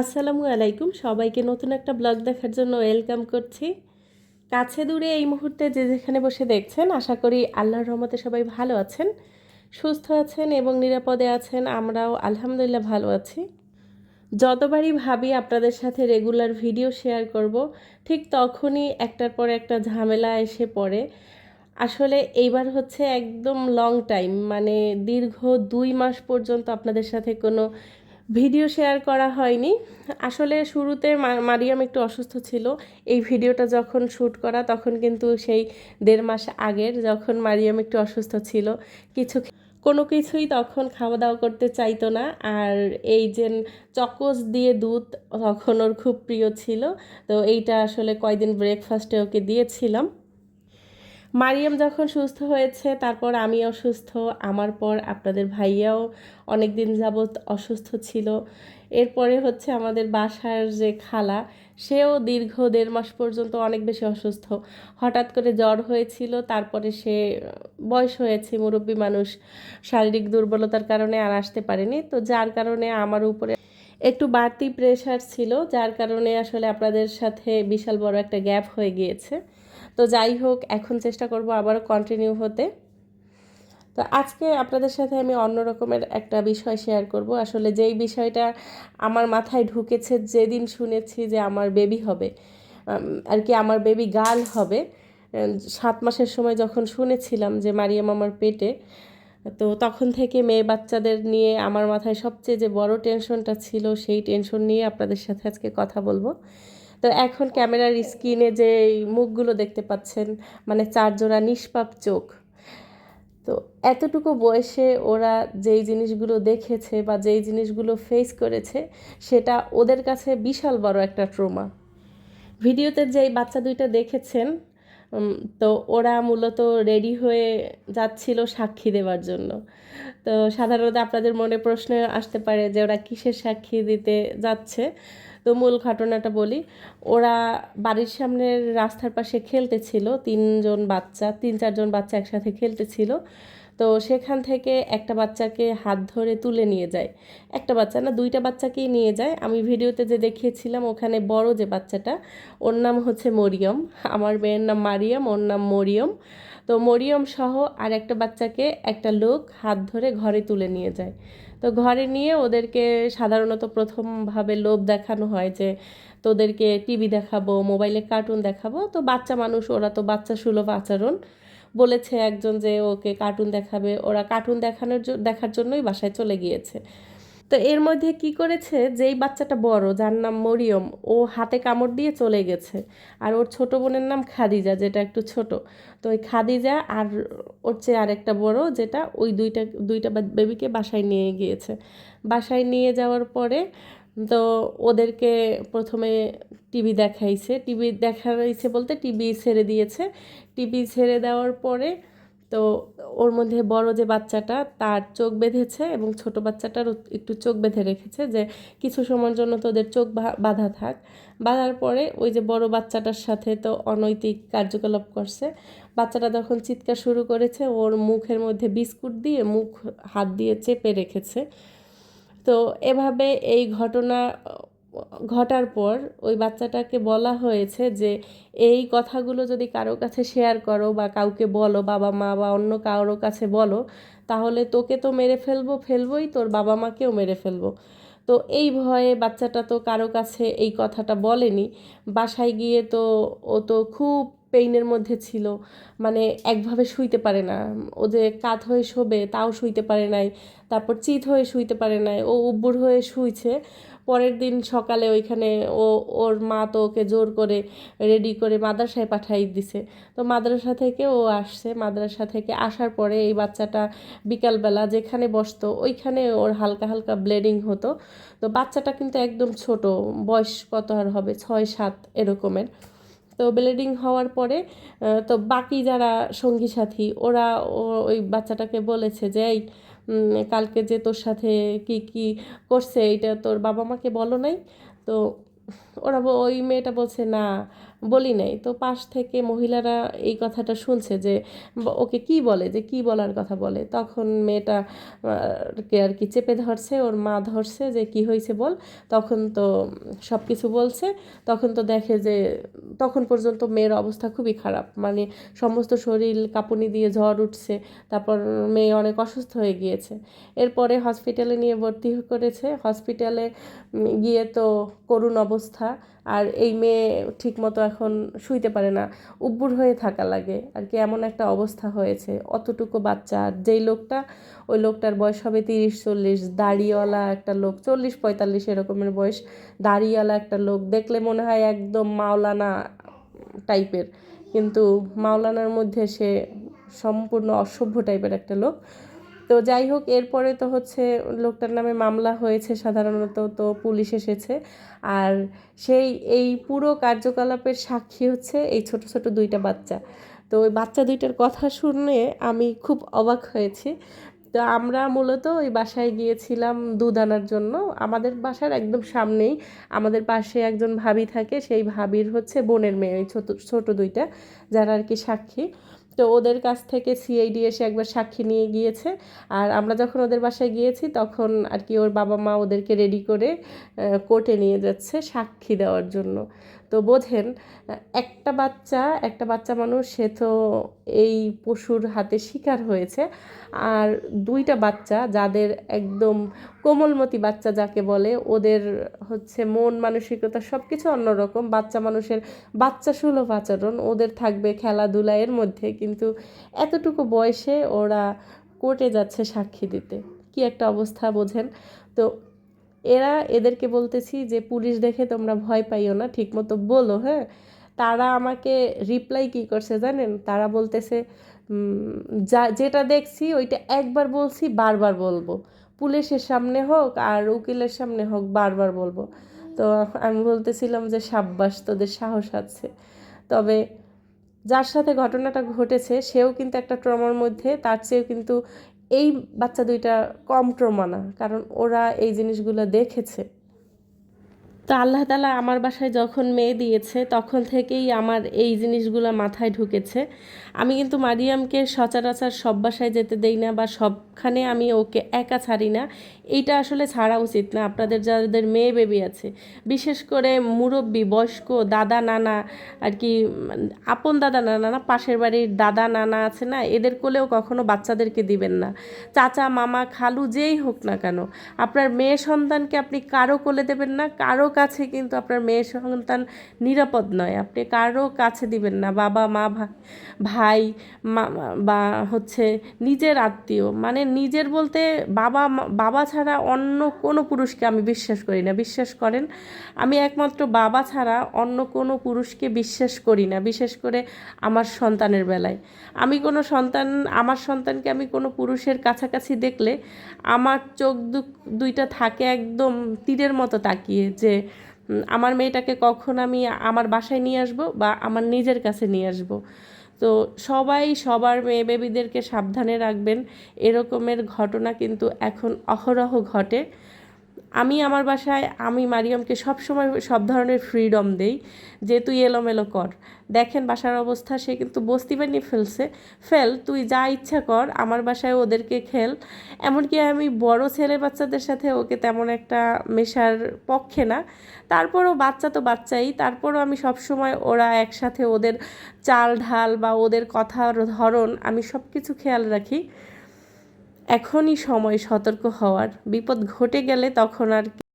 আসসালামু আলাইকুম। সবাইকে নতুন একটা ব্লগ দেখার জন্য ওয়েলকাম করছি। কাছে দূরে এই মুহূর্তে যে যেখানে বসে দেখছেন, আশা করি আল্লাহর রহমতে সবাই ভালো আছেন, সুস্থ আছেন এবং নিরাপদে আছেন। আমরাও আলহামদুলিল্লাহ ভালো আছি। যতবারই ভাবি আপনাদের সাথে রেগুলার ভিডিও শেয়ার করব, ঠিক তখনই একটার পর একটা ঝামেলা এসে পড়ে। আসলে এইবার হচ্ছে একদম লং টাইম মানে দীর্ঘ দুই মাস পর্যন্ত আপনাদের সাথে কোনো ভিডিও শেয়ার করা হয়নি। আসলে শুরুতে মারিয়াম একটু অসুস্থ ছিল। এই ভিডিওটা যখন শ্যুট করা, তখন কিন্তু সেই দেড় মাস আগের যখন মারিয়াম একটু অসুস্থ ছিল। কিছু কোনো কিছুই তখন খাওয়া দাওয়া করতে চাইতো না। আর এই যে চকোস দিয়ে দুধ তখন ওর খুব প্রিয় ছিল। তো এইটা আসলে কয়দিন ব্রেকফাস্টে ওকে দিয়েছিলাম। মারিয়াম যখন সুস্থ হয়েছে, তারপর আমি অসুস্থ, আমার পর আপনাদের ভাইয়াও অনেক দিন যাবৎ অসুস্থ ছিল। এরপরে হচ্ছে আমাদের বাসার যে খালা, সেও দীর্ঘ দেড় মাস পর্যন্ত অনেক বেশি অসুস্থ। হঠাৎ করে জ্বর হয়েছিল, তারপরে সে বয়স হয়েছে, মুরব্বী মানুষ শারীরিক দুর্বলতার কারণে আর আসতে পারেনি। তো যার কারণে আমার উপরে একটু বাড়তি প্রেশার ছিল, যার কারণে আসলে আপনাদের সাথে বিশাল বড় একটা গ্যাপ হয়ে গিয়েছে। তো যাই হোক, এখন চেষ্টা করব আবারও কন্টিনিউ হতে। তো আজকে আপনাদের সাথে আমি অন্য রকমের একটা বিষয় শেয়ার করব। আসলে যেই বিষয়টা আমার মাথায় ঢুকেছে, যেদিন শুনেছি যে আমার বেবি হবে আর কি আমার বেবি গার্ল হবে সাত মাসের সময় যখন শুনেছিলাম যে মারিয়াম আমার পেটে, তো তখন থেকে মেয়ে বাচ্চাদের নিয়ে আমার মাথায় সবচেয়ে যে বড় টেনশনটা ছিল, সেই টেনশন নিয়ে আপনাদের সাথে আজকে কথা বলব। তো এখন ক্যামেরার স্ক্রিনে যে মুখগুলো দেখতে পাচ্ছেন মানে চারজোড়া নিষ্পাপ চোখ। তো এতটুকু বয়সে ওরা যেই জিনিসগুলো দেখেছে বা যেই জিনিসগুলো ফেস করেছে, সেটা ওদের কাছে বিশাল বড় একটা ট্রোমা ভিডিওতে যেই বাচ্চা দুইটা দেখেছেন তো ওরা মূলত রেডি হয়ে যাচ্ছিল সাক্ষী দেওয়ার জন্য। তো সাধারণত আপনাদের মনে প্রশ্ন আসতে পারে যে ওরা কিসের সাক্ষী দিতে যাচ্ছে? তো মূল ঘটনাটা বলি, ওরা বাড়ির সামনের রাস্তার পাশে খেলতেছিল, তিনজন বাচ্চা, তিন চারজন বাচ্চা একসাথে খেলতেছিল। তো সেখান থেকে একটা বাচ্চাকে হাত ধরে তুলে নিয়ে যায়। একটা বাচ্চা না, দুইটা বাচ্চাকেই নিয়ে যায়। আমি ভিডিওতে যে দেখিয়েছিলাম, ওখানে বড় যে বাচ্চাটা, ওর নাম হচ্ছে মরিয়ম। আমার মেয়ের নাম মারিয়াম, ওর নাম মরিয়ম। তো মরিয়ম সহ আর একটা বাচ্চাকে একটা লোক হাত ধরে ঘরে তুলে নিয়ে যায়। তো ঘরে নিয়ে ওদেরকে সাধারণত প্রথমভাবে লোভ দেখানো হয় যে, তোদেরকে টিভি দেখাবো, মোবাইলে কার্টুন দেখাবো। তো বাচ্চা মানুষ, ওরা তো বাচ্চা সুলভ আচরণ। বলেছে একজন যে ওকে কার্টুন দেখাবে। ওরা কার্টুন দেখানোর দেখার জন্যই বাসায় চলে গিয়েছে। তো এর মধ্যে কি করেছে? যেই বাচ্চাটা বড়, যার নাম মরিয়ম, ও হাতে কামড় দিয়ে চলে গেছে। আর ওর ছোট বোনের নাম খাদিজা, যেটা একটু ছোট। তো ওই খাদিজা আর ওর চেয়ে আরেকটা বড়, যেটা ওই দুইটা দুইটা বেবিকে বাসায় নিয়ে গিয়েছে। বাসায় নিয়ে যাওয়ার পরে তো ওদেরকে প্রথমে টিভি দেখাইছে। টিভি দেখাইছে বলতে টিভি ছেড়ে দিয়েছে। টিভি ছেড়ে দেওয়ার পরে তো ওর মধ্যে বড় যে বাচ্চাটা, তার চোখ বেঁধেছে এবং ছোট বাচ্চাটারও একটু চোখ বেঁধে রেখেছে যে কিছু সময়ের জন্য তোদের চোখ বাঁধা থাক। বাঁধার পরে ওই যে বড় বাচ্চাটার সাথে তো অনৈতিক কার্যকলাপ করছে। বাচ্চাটা যখন চিৎকার শুরু করেছে, ওর মুখের মধ্যে বিস্কুট দিয়ে মুখ হাত দিয়ে চেপে রেখেছে। তো এভাবে এই ঘটনা, ঘটার পর ওই বাচ্চাটাকে বলা হয়েছে যে, এই কথাগুলো যদি কারও কাছে শেয়ার করো বা কাউকে বলো, বাবা মা বা অন্য কারও কাছে বলো, তাহলে তোকে তো মেরে ফেলব, ফেলবোই, তোর বাবা মাকেও মেরে ফেলব। তো এই ভয়ে বাচ্চাটা তো কারও কাছে এই কথাটা বলেনি। বাসায় গিয়ে তো ও তো খুব পেইনের মধ্যে ছিল। মানে একভাবে শুইতে পারে না। ও যে কাত হয়ে শোবে তাও শুইতে পারে নাই। তারপর চিত হয়ে শুইতে পারে নাই। ও উব্বুর হয়ে শুইছে। পরের দিন সকালে ওইখানে ও, ওর মা তো ওকে জোর করে রেডি করে মাদ্রাসায় পাঠাই দিছে। তো মাদ্রাসা থেকে ও আসছে। মাদ্রাসা থেকে আসার পরে এই বাচ্চাটা বিকালবেলা যেখানে বসতো ওইখানে ওর হালকা হালকা ব্লিডিং হতো। তো বাচ্চাটা কিন্তু একদম ছোট। বয়স কত আর হবে? ছয়, সাত এরকমের। তো ব্লিডিং হওয়ার পরে তো বাকি যারা সঙ্গী সাথী, ওরা ওই বাচ্চাটাকে বলেছে যে, এই কালকে যে তোর সাথে কি কি করছে, এটা তোর বাবা মাকে বলো নাই? তো ওরা ওই মেয়েটা বলছে, না, বলি নাই। তো পাশ থেকে মহিলারা এই কথাটা শুনছে যে ওকে কি বলে? যে কি বলার কথা বলে? তখন মেয়েটা কে আর কি চেপে ধরছে, ওর মা ধরছে যে, কি হয়েছে বল? তখন তো সব কিছু বলছে। তখন তো দেখে যে তখন পর্যন্ত মেয়ের অবস্থা খুবই খারাপ। মানে সমস্ত শরীর কাঁপুনি দিয়ে ঝড় উঠছে, তারপর মেয়ে অনেক অসুস্থ হয়ে গিয়েছে। এরপরে হসপিটালে নিয়ে ভর্তি করেছে। হসপিটালে গিয়ে তো করুণ অবস্থা। আর এই মেয়ে ঠিকমতো এখন শুইতে পারে না। উব্বুর হয়ে থাকা লাগে। আর কি এমন একটা অবস্থা হয়েছে। অতটুকু বাচ্চা। আর যেই লোকটা, ওই লোকটার বয়স হবে তিরিশ, চল্লিশ। দাড়িওয়ালা একটা লোক, চল্লিশ, পঁয়তাল্লিশ এরকমের বয়স। দাড়িওয়ালা একটা লোক। দেখলে মনে হয় একদম মাওলানা টাইপের। কিন্তু মাওলানার মধ্যে সে সম্পূর্ণ অসভ্য টাইপের একটা লোক। তো যাই হোক এরপরে তো হচ্ছে লোকটার নামে মামলা হয়েছে সাধারণত, তো পুলিশ এসেছে। আর সেই, এই পুরো কার্যকলাপের সাক্ষী হচ্ছে এই ছোট ছোট দুইটা বাচ্চা। তো ওই বাচ্চা দুইটার কথা শুনে আমি খুব অবাক হয়েছি। তো আমরা মূলত ওই বাসায় গিয়েছিলাম দুধ আনার জন্য। আমাদের বাসার একদম সামনেই আমাদের পাশে একজন ভাবি থাকে, সেই ভাবির হচ্ছে বোনের মেয়ে, ওই ছোট, ছোটো দুইটা, যারা আর কি সাক্ষী। তো ওদের কাছ থেকে সিআইডি এসে একবার সাক্ষী নিয়ে গিয়েছে। আর আমরা যখন ওদের বাসায় গিয়েছি, তখন আর কি ওর বাবা মা ওদেরকে রেডি করে কোর্টে নিয়ে যাচ্ছে সাক্ষী দেওয়ার জন্য। তো বোঝেন একটা বাচ্চা একটা বাচ্চা মানুষ, সে তো এই পশুর হাতে শিকার হয়েছে। আর দুইটা বাচ্চা, যাদের একদম কোমলমতি বাচ্চা যাকে বলে, ওদের হচ্ছে মন, মানসিকতা সব কিছু অন্যরকম। বাচ্চা মানুষের বাচ্চা সুলভ আচরণ, ওদের থাকবে খেলাধুলা এর মধ্যে। কিন্তু এতটুকু বয়সে ওরা কোর্টে যাচ্ছে সাক্ষী দিতে। কি একটা অবস্থা বোঝেন? তো এরা এদেরকে বলতেছি যে, পুলিশ দেখে তোমরা ভয় পাইও না, ঠিকমতো বলো হ্যাঁ? তারা আমাকে রিপ্লাই কি করছে জানেন? তারা বলতেছে যা, যেটা দেখছি ওইটা একবার বলছি, বারবার বলব। পুলিশের সামনে হোক আর উকিলের সামনে হোক, বারবার বলব। তো আমি বলতেছিলাম যে, সাব্বাস, তোদের সাহস আছে। তবে যার সাথে ঘটনাটা ঘটেছে, সেও কিন্তু একটা ট্রমার মধ্যে, তার চেয়েও কিন্তু এই বাচ্চা দুইটা কম ট্রমা না কারণ ওরা এই জিনিসগুলো দেখেছে। তো আল্লাহ তালা আমার বাসায় যখন মেয়ে দিয়েছে, তখন থেকেই আমার এই জিনিসগুলো মাথায় ঢুকেছে। আমি কিন্তু মারিয়ামকে সচরাচর সব বাসায় যেতে দেই না বা সবখানে আমি ওকে একা ছাড়ি না। এইটা আসলে ছাড়া উচিত না। আপনাদের যাদের মেয়ে বেবি আছে, বিশেষ করে মুরব্বী, বয়স্ক, দাদা, নানা, আর কি, আপন দাদা, নানা না, পাশের বাড়ির দাদা, নানা আছে না, এদের কোলেও কখনো বাচ্চাদেরকে দিবেন না। চাচা, মামা, খালু, যেই হোক না কেন, আপনার মেয়ে সন্তানকে আপনি কারও কোলে দেবেন না, কারও কাছে কিন্তু আপনার মেয়ে সন্তান নিরাপদ নয়। আপনি কারও কাছে দিবেন না। বাবা, মা ভাই বা হচ্ছে নিজের আত্মীয়। মানে নিজের বলতে বাবা বাবা ছাড়া অন্য কোনো পুরুষকে আমি বিশ্বাস করি না। বিশ্বাস করেন, আমি একমাত্র বাবা ছাড়া অন্য কোনো পুরুষকে বিশ্বাস করি না। বিশেষ করে আমার সন্তানের বেলায়। আমি কোনো সন্তান, আমার সন্তানকে আমি কোনো পুরুষের কাছাকাছি দেখলে আমার চোখ দুইটা থাকে একদম তীরের মতো তাকিয়ে যে আমার মেয়েটাকে কখন আমি আমার বাসায় নিয়ে আসব বা আমার নিজের কাছে নিয়ে আসব। তো সবাই সবার মেয়ে বেবিদেরকে সাবধানে রাখবেন। এরকমের ঘটনা কিন্তু এখন অহরহ ঘটে। আমি আমার বাসায়, আমি মারিয়ামকে সব সময় সব ধরনের ফ্রিডম দেই যে তুই এলোমেলো কর। দেখেন বাসার অবস্থা, সে কিন্তু বস্তি বানিয়ে ফেলছে। ফেল, তুই যা ইচ্ছা কর, আমার বাসায় ওদেরকে খেল। এমনকি আমি বড় ছেলে বাচ্চাদের সাথে ওকে তেমন একটা মেশার পক্ষে না। তারপরও বাচ্চা তো বাচ্চাই, তারপরও আমি সব সময় ওরা একসাথে ওদের চাল ঢাল বা ওদের কথার ধরন আমি সব কিছু খেয়াল রাখি। এখনই সময় সতর্ক হওয়ার। বিপদ ঘটে গেলে তখন আর